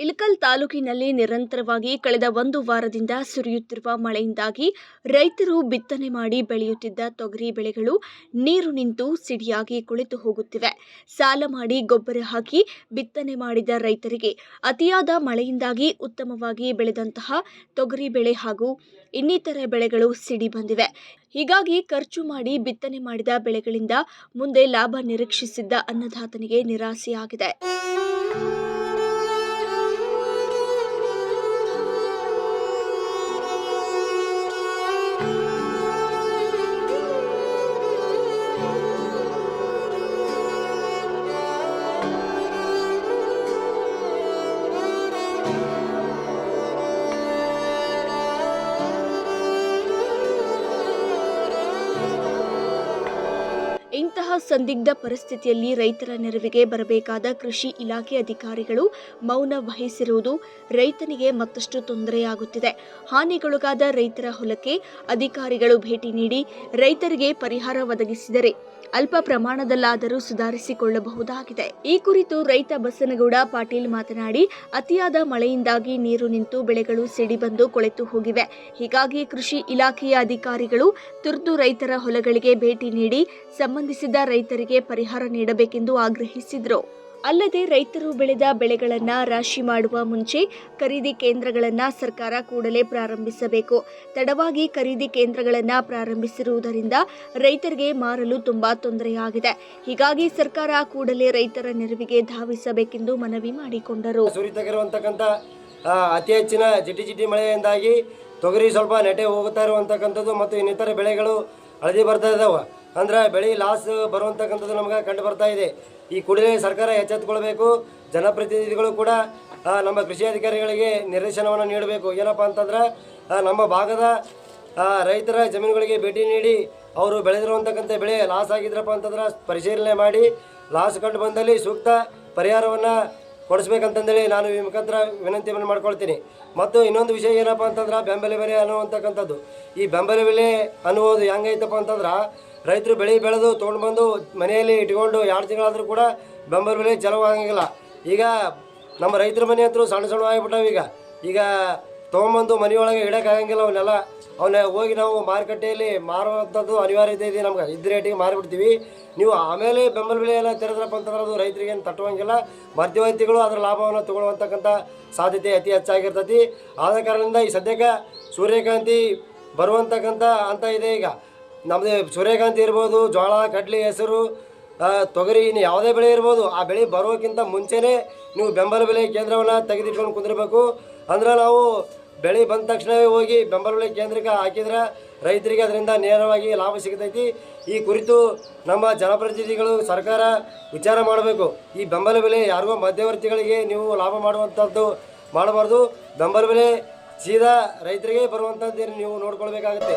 ಇಳಕಲ್ ತಾಲೂಕಿನಲ್ಲಿ ನಿರಂತರವಾಗಿ ಕಳೆದ ಒಂದು ವಾರದಿಂದ ಸುರಿಯುತ್ತಿರುವ ಮಳೆಯಿಂದಾಗಿ ರೈತರು ಬಿತ್ತನೆ ಮಾಡಿ ಬೆಳೆಯುತ್ತಿದ್ದ ತೊಗರಿ ಬೆಳೆಗಳು ನೀರು ನಿಂತು ಸಿಡಿಯಾಗಿ ಕುಳಿತು ಹೋಗುತ್ತಿವೆ. ಸಾಲ ಮಾಡಿ ಗೊಬ್ಬರ ಹಾಕಿ ಬಿತ್ತನೆ ಮಾಡಿದ ರೈತರಿಗೆ ಅತಿಯಾದ ಮಳೆಯಿಂದಾಗಿ ಉತ್ತಮವಾಗಿ ಬೆಳೆದಂತಹ ತೊಗರಿ ಬೆಳೆ ಹಾಗೂ ಇನ್ನಿತರೆ ಬೆಳೆಗಳು ಸಿಡಿ ಬಂದಿವೆ. ಹೀಗಾಗಿ ಖರ್ಚು ಮಾಡಿ ಬಿತ್ತನೆ ಮಾಡಿದ ಬೆಳೆಗಳಿಂದ ಮುಂದೆ ಲಾಭ ನಿರೀಕ್ಷಿಸಿದ್ದ ಅನ್ನದಾತನಿಗೆ ನಿರಾಸೆಯಾಗಿದೆ. Thank you. ಇಂತಹ ಸಂದಿಗ್ಧ ಪರಿಸ್ಥಿತಿಯಲ್ಲಿ ರೈತರ ನೆರವಿಗೆ ಬರಬೇಕಾದ ಕೃಷಿ ಇಲಾಖೆ ಅಧಿಕಾರಿಗಳು ಮೌನ ವಹಿಸಿರುವುದು ರೈತನಿಗೆ ಮತ್ತಷ್ಟು ತೊಂದರೆಯಾಗುತ್ತಿದೆ. ಹಾನಿಗೊಳಗಾದ ರೈತರ ಹೊಲಕ್ಕೆ ಅಧಿಕಾರಿಗಳು ಭೇಟಿ ನೀಡಿ ರೈತರಿಗೆ ಪರಿಹಾರ ಒದಗಿಸಿದರೆ ಅಲ್ಪ ಪ್ರಮಾಣದಲ್ಲಾದರೂ ಸುಧಾರಿಸಿಕೊಳ್ಳಬಹುದಾಗಿದೆ. ಈ ಕುರಿತು ರೈತ ಬಸನಗೌಡ ಪಾಟೀಲ್ ಮಾತನಾಡಿ, ಅತಿಯಾದ ಮಳೆಯಿಂದಾಗಿ ನೀರು ನಿಂತು ಬೆಳೆಗಳು ಸಿಡಿಬಂದು ಕೊಳೆತು ಹೋಗಿವೆ. ಹೀಗಾಗಿ ಕೃಷಿ ಇಲಾಖೆಯ ಅಧಿಕಾರಿಗಳು ತುರ್ತು ರೈತರ ಹೊಲಗಳಿಗೆ ಭೇಟಿ ನೀಡಿ ಸಂಬಂಧಿಸಿದ ರೈತರಿಗೆ ಪರಿಹಾರ ನೀಡಬೇಕೆಂದು ಆಗ್ರಹಿಸಿದರು. ಅಲ್ಲದೆ ರೈತರು ಬೆಳೆದ ಬೆಳೆಗಳನ್ನು ರಾಶಿ ಮಾಡುವ ಮುಂಚೆ ಖರೀದಿ ಕೇಂದ್ರಗಳನ್ನು ಸರ್ಕಾರ ಕೂಡಲೇ ಪ್ರಾರಂಭಿಸಬೇಕು. ತಡವಾಗಿ ಖರೀದಿ ಕೇಂದ್ರಗಳನ್ನು ಪ್ರಾರಂಭಿಸಿರುವುದರಿಂದ ರೈತರಿಗೆ ಮಾರಲು ತುಂಬ ತೊಂದರೆಯಾಗಿದೆ. ಹೀಗಾಗಿ ಸರ್ಕಾರ ಕೂಡಲೇ ರೈತರ ನೆರವಿಗೆ ಧಾವಿಸಬೇಕೆಂದು ಮನವಿ ಮಾಡಿಕೊಂಡರು. ಅತಿ ಹೆಚ್ಚಿನ ಜಿಟಿ ಜಿಟಿ ಮಳೆಯಿಂದಾಗಿ ತೊಗರಿ ಸ್ವಲ್ಪ ನೆಟೆ ಹೋಗುತ್ತಾ ಇರುವಂತಕ್ಕಂಥದ್ದು ಮತ್ತು ಇನ್ನಿತರ ಬೆಳೆಗಳು ಹಳದಿ ಬರ್ತಾ ಇದಾವೆ. ಅಂದ್ರೆ ಬೆಳೆ ಲಾಸ್ ಬರುವಂತಕ್ಕಂಥದ್ದು ನಮ್ಗೆ ಕಂಡು ಬರ್ತಾ ಇದೆ. ಈ ಕೂಡಲೇ ಸರ್ಕಾರ ಎಚ್ಚೆತ್ತುಕೊಳ್ಬೇಕು. ಜನಪ್ರತಿನಿಧಿಗಳು ಕೂಡ ನಮ್ಮ ಕೃಷಿ ಅಧಿಕಾರಿಗಳಿಗೆ ನಿರ್ದೇಶನವನ್ನು ನೀಡಬೇಕು. ಏನಪ್ಪ ಅಂತಂದ್ರೆ ನಮ್ಮ ಭಾಗದ ರೈತರ ಜಮೀನುಗಳಿಗೆ ಭೇಟಿ ನೀಡಿ ಅವರು ಬೆಳೆದಿರುವಂತಕ್ಕಂಥ ಬೆಳೆ ಲಾಸ್ ಆಗಿದ್ರಪ್ಪ ಅಂತಂದ್ರೆ ಪರಿಶೀಲನೆ ಮಾಡಿ ಲಾಸ್ ಕಂಡು ಬಂದಲ್ಲಿ ಸೂಕ್ತ ಪರಿಹಾರವನ್ನು ಕೊಡಿಸ್ಬೇಕಂತಂದೇಳಿ ನಾನು ಈ ಮುಖಾಂತರ ವಿನಂತಿಯನ್ನು ಮಾಡ್ಕೊಳ್ತೀನಿ. ಮತ್ತು ಇನ್ನೊಂದು ವಿಷಯ ಏನಪ್ಪ ಅಂತಂದ್ರೆ ಬೆಂಬಲ ಬೆಲೆ ಅನ್ನುವಂಥಕ್ಕಂಥದ್ದು ಈ ಬೆಂಬಲ ಬೆಲೆ ಅನ್ನುವುದು ಹೆಂಗೈತಪ್ಪ ಅಂತಂದ್ರೆ ರೈತರು ಬೆಳೆ ಬೆಳೆದು ತೊಗೊಂಡು ಬಂದು ಮನೆಯಲ್ಲಿ ಇಟ್ಕೊಂಡು ಎರಡು ತಿಂಗಳಾದರೂ ಕೂಡ ಬೆಂಬಲ ಬೆಲೆ ಚಲೋ ಆಗಂಗಿಲ್ಲ ಈಗ ನಮ್ಮ ರೈತರ ಮನೆ ಹತ್ರ ಸಣ್ಣ ಸಣ್ಣ ಆಗಿಬಿಟ್ಟಾವ ಈಗ. ಈಗ ತೊಗೊಂಬಂದು ಮನೆಯೊಳಗೆ ಇಡೋಕ್ಕಾಗಂಗಿಲ್ಲ ಅವನ್ನೆಲ್ಲ. ಅವನ್ನ ಹೋಗಿ ನಾವು ಮಾರುಕಟ್ಟೆಯಲ್ಲಿ ಮಾರುವಂಥದ್ದು ಅನಿವಾರ್ಯತೆ ಇದೆ ನಮ್ಗೆ. ಇದ್ದ ರೇಟಿಗೆ ಮಾರಿಬಿಡ್ತೀವಿ. ನೀವು ಆಮೇಲೆ ಬೆಂಬಲ ಬೆಲೆ ಎಲ್ಲ ತೆರೆದ್ರಪ್ಪ ಅಂತಂದ್ರೆ ಅದು ರೈತರಿಗೆ ತಟ್ಟುವಂಗಿಲ್ಲ. ಮಧ್ಯವರ್ತಿಗಳು ಅದರ ಲಾಭವನ್ನು ತಗೊಳ್ಳುವಂತಕ್ಕಂಥ ಸಾಧ್ಯತೆ ಅತಿ ಹೆಚ್ಚಾಗಿರ್ತೈತಿ. ಆದ ಕಾರಣದಿಂದ ಈ ಸದ್ಯಕ್ಕೆ ಸೂರ್ಯಕಾಂತಿ ಬರುವಂತಕ್ಕಂಥ ಅಂತ ಇದೆ ಈಗ. ನಮ್ಮದು ಸೂರ್ಯಕಾಂತಿ ಇರ್ಬೋದು ಜೋಳ ಕಡ್ಲಿ, ಹೆಸರು ತೊಗರಿ ಇನ್ನು ಯಾವುದೇ ಬೆಳೆ ಇರ್ಬೋದು, ಆ ಬೆಳೆ ಬರೋಕ್ಕಿಂತ ಮುಂಚೆನೇ ನೀವು ಬೆಂಬಲ ಬೆಲೆ ಕೇಂದ್ರವನ್ನು ತೆಗೆದಿಟ್ಕೊಂಡು ಕುಂದಿರಬೇಕು. ಅಂದ್ರೆ ನಾವು ಬೆಳೆ ಬಂದ ತಕ್ಷಣವೇ ಹೋಗಿ ಬೆಂಬಲ ಬೆಲೆ ಕೇಂದ್ರಕ್ಕೆ ಹಾಕಿದ್ರೆ ರೈತರಿಗೆ ಅದರಿಂದ ನೇರವಾಗಿ ಲಾಭ ಸಿಗತೈತಿ. ಈ ಕುರಿತು ನಮ್ಮ ಜನಪ್ರತಿನಿಧಿಗಳು ಸರ್ಕಾರ ವಿಚಾರ ಮಾಡಬೇಕು. ಈ ಬೆಂಬಲ ಬೆಲೆ ಯಾರಿಗೋ ಮಧ್ಯವರ್ತಿಗಳಿಗೆ ನೀವು ಲಾಭ ಮಾಡುವಂಥದ್ದು ಮಾಡಬಾರ್ದು. ಬೆಂಬಲ ಬೆಲೆ ಸೀದಾ ರೈತರಿಗೆ ಬರುವಂಥದ್ದೇನು ನೀವು ನೋಡ್ಕೊಳ್ಬೇಕಾಗತ್ತೆ.